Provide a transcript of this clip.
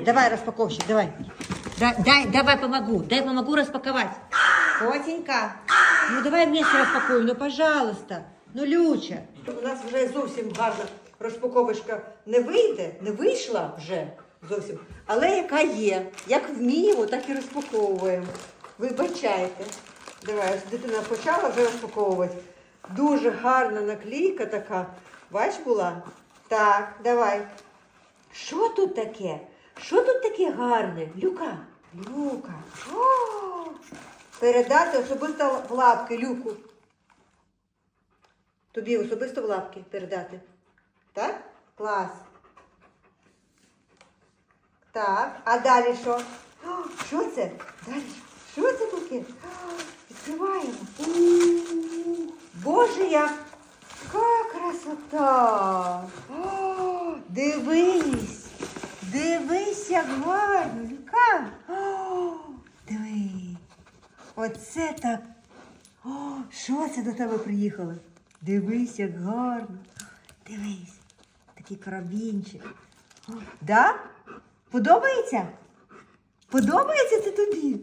Давай, распаковщик, давай. Да- дай, давай помогу, дай помогу распаковать. Котенька, ну давай вместе распакуем, ну пожалуйста. Ну, Люча. У нас вже зовсім гарна розпаковочка не вийде, не вийшла вже зовсім. Але яка є, як вміємо, так і розпаковуємо. Вибачайте. Давай, дитина почала вже розпаковувати. Дуже гарна наклейка така. Бач була? Так, давай. Що тут таке? Що тут таке гарне? Люка, Люка. О! Передати особисто в лапки Люку. Тобі особисто в лапки передати. Так? Клас. Так, а далі що? Що це? Далі що? Що це таке? Відкриваємо. У-у-у. Боже, яка красота! О, дивись! Дивись, як гарно, Люка! Диви! Оце так. О, що це до тебе приїхало? Дивись, як гарно. Дивись, такий карабінчик. О, да? Подобається? Подобається це тобі?